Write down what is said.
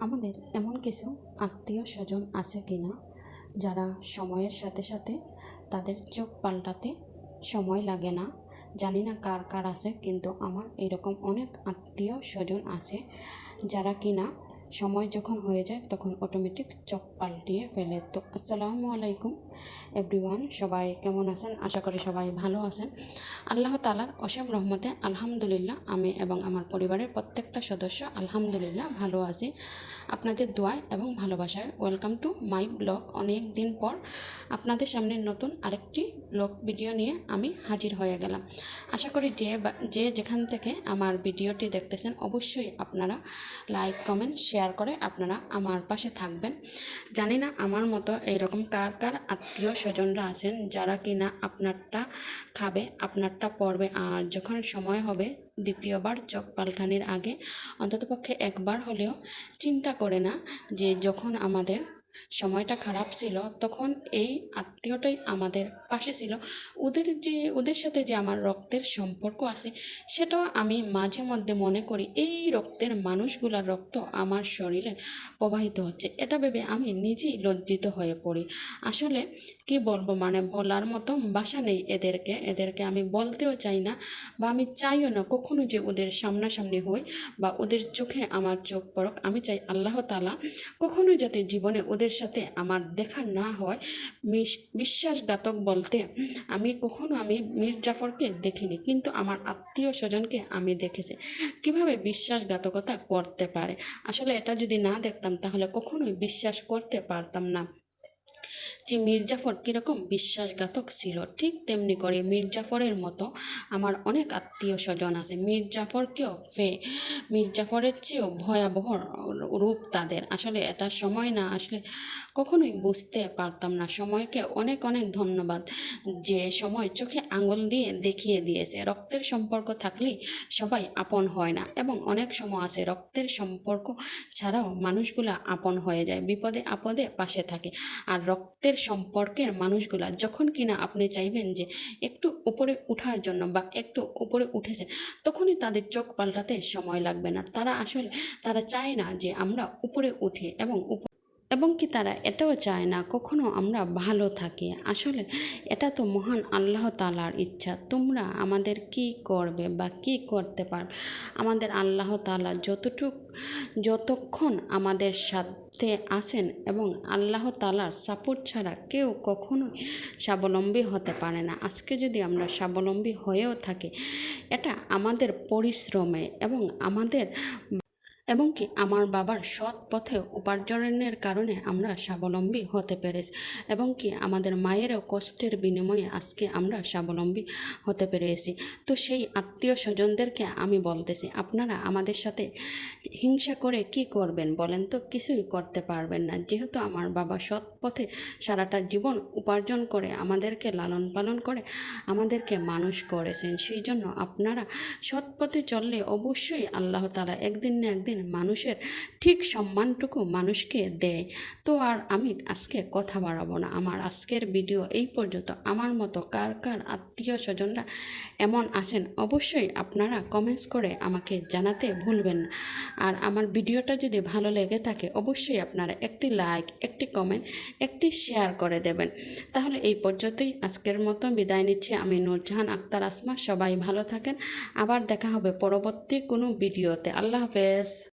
আমাদের এমন কিছু আত্মীয় স্বজন আছে কি না, যারা সময়ের সাথে সাথে তাদের চোখ পাল্টাতে সময় লাগে না? জানি না কার কার আছে, কিন্তু আমার এরকম অনেক আত্মীয় স্বজন আছে যারা কিনা সময় যখন হয়ে যায়, তখন অটোমেটিক চক পাল্টিয়ে ফেলে। তো আসসালামু আলাইকুম এভরিওয়ান সবাই কেমন আছেন? আশা করি সবাই ভালো আছেন। আল্লাহ তালার অসীম রহমতে আলহামদুলিল্লাহ, আমি এবং আমার পরিবারের প্রত্যেকটা সদস্য আলহামদুলিল্লাহ ভালো আছি। আপনাদের দোয়ায় এবং ভালোবাসায় ওয়েলকাম টু মাই ব্লগ অনেক দিন পর আপনাদের সামনে নতুন আরেকটি ব্লগ ভিডিও নিয়ে আমি হাজির হয়ে গেলাম। আশা করি যে যে যেখান থেকে আমার ভিডিওটি দেখতেছেন, অবশ্যই আপনারা লাইক কমেন্ট শেয়ার করে আপনারা আমার পাশে থাকবেন। জানি না আমার মতো এইরকম কার কার আত্মীয় স্বজনরা আছেন যারা কি না আপনারটা খাবে, আপনারটা পড়বে আর যখন সময় হবে দ্বিতীয়বার চোখ পাল্টানির আগে, অন্ততপক্ষে একবার হলেও চিন্তা করে না যে যখন আমাদের সময়টা খারাপ ছিল, তখন এই আত্মীয়টাই আমাদের পাশে ছিল। ওদের যে, ওদের সাথে যে আমার রক্তের সম্পর্ক আছে সেটাও আমি মাঝে মধ্যে মনে করি, এই রক্তের মানুষগুলার রক্ত আমার শরীরে প্রবাহিত হচ্ছে। এটা ভেবে আমি নিজেই লজ্জিত হয়ে পড়ি। আসলে কি বলব মানে বলার মতো বাসা নেই এদেরকে। এদেরকে আমি বলতেও চাই না, বা আমি চাইও না কখনো যে ওদের সামনাসামনি হই, বা ওদের চোখে আমার চোখ পড়ক। আমি চাই আল্লাহ তালা কখনোই যাতে জীবনে ওদের সাথে আমার দেখা না হয় বিশ্বাসঘাতক বলতে আমি কখনো আমি মীর জাফরকে দেখিনি, কিন্তু আমার আত্মীয় স্বজনকে আমি দেখেছি। কীভাবে বিশ্বাসঘাতকতা করতে পারে? আসলে এটা যদি না দেখতাম তাহলে কখনোই বিশ্বাস করতে পারতাম না। যে মির্জাফর কীরকম বিশ্বাসঘাতক ছিল, ঠিক তেমনি করে মির্জাফরের মতো আমার অনেক আত্মীয় স্বজন আছে। মির্জাফরকেও ফে, মির্জাফরের চেয়েও ভয়াবহ রূপ তাদের। আসলে এটা সময় না আসলে কখনোই বুঝতে পারতাম না। সময়কে অনেক অনেক ধন্যবাদ যে সময় চোখে আঙুল দিয়ে দেখিয়ে দিয়েছে। রক্তের সম্পর্ক থাকলেই সবাই আপন হয় না এবং অনেক সময় আছে রক্তের সম্পর্ক ছাড়াও মানুষগুলা আপন হয়ে যায়, বিপদে আপদে পাশে থাকে। আর রক্তের সম্পর্কের মানুষগুলো যখন কিনা আপনি চাইবেন যে একটু উপরে উঠার জন্য বা একটু উপরে উঠেছে তখনই তাদের চোখ পাল্টাতে সময় লাগবে না। তারা আসলে, তারা চায় না যে আমরা উপরে উঠি এবং এবং কি তারা এটাও চায় না, কখনো আমরা ভালো থাকি। আসলে এটা তো মহান আল্লাহ তালার ইচ্ছা। তোমরা আমাদের কি করবে বা কি করতে পারবে? আমাদের আল্লাহ তালা যতটুক, যতক্ষণ আমাদের সাথে আসেন এবং আল্লাহ তালার সাপোর্ট ছাড়া কেউ কখনোই স্বাবলম্বী হতে পারে না। আজকে যদি আমরা স্বাবলম্বী হয়েও থাকি, এটা আমাদের পরিশ্রমে এবং আমাদের এবং কি আমার বাবার সৎ পথে উপার্জনের কারণে আমরা স্বাবলম্বী হতে পেরেছি। এবং কি আমাদের মায়েরও কষ্টের বিনিময়ে আজকে আমরা স্বাবলম্বী হতে পেরেছি। তো সেই আত্মীয় স্বজনদেরকে আমি বলতেছি, আপনারা আমাদের সাথে হিংসা করে কি করবেন বলেন তো? কিছুই করতে পারবেন না। যেহেতু আমার বাবা সৎ পথে সারাটা জীবন উপার্জন করে, আমাদেরকে লালন পালন করে, আমাদেরকে মানুষ করেছেন, সেই জন্য আপনারা সৎ পথে চললে অবশ্যই আল্লাহ তালা একদিন না একদিন মানুষের ঠিক সম্মানটুকু মানুষকে দেয়। তো আর আমি আজকে কথা বাড়াবো না। আমার আজকের ভিডিও এই পর্যন্ত। আমার মতো কার কার আত্মীয় স্বজনরা এমন আছেন অবশ্যই আপনারা কমেন্টস করে আমাকে জানাতে ভুলবেন না। আর আমার ভিডিওটা যদি ভালো লেগে থাকে অবশ্যই আপনারা একটি লাইক একটি কমেন্ট একটি শেয়ার করে দেবেন। তাহলে এই পর্যন্তই। আজকের মতো বিদায় নিচ্ছি। আমি নূরজাহান আক্তার আসমা। সবাই ভালো থাকেন। আবার দেখা হবে পরবর্তী কোনো ভিডিওতে। আল্লাহ হাফেজ।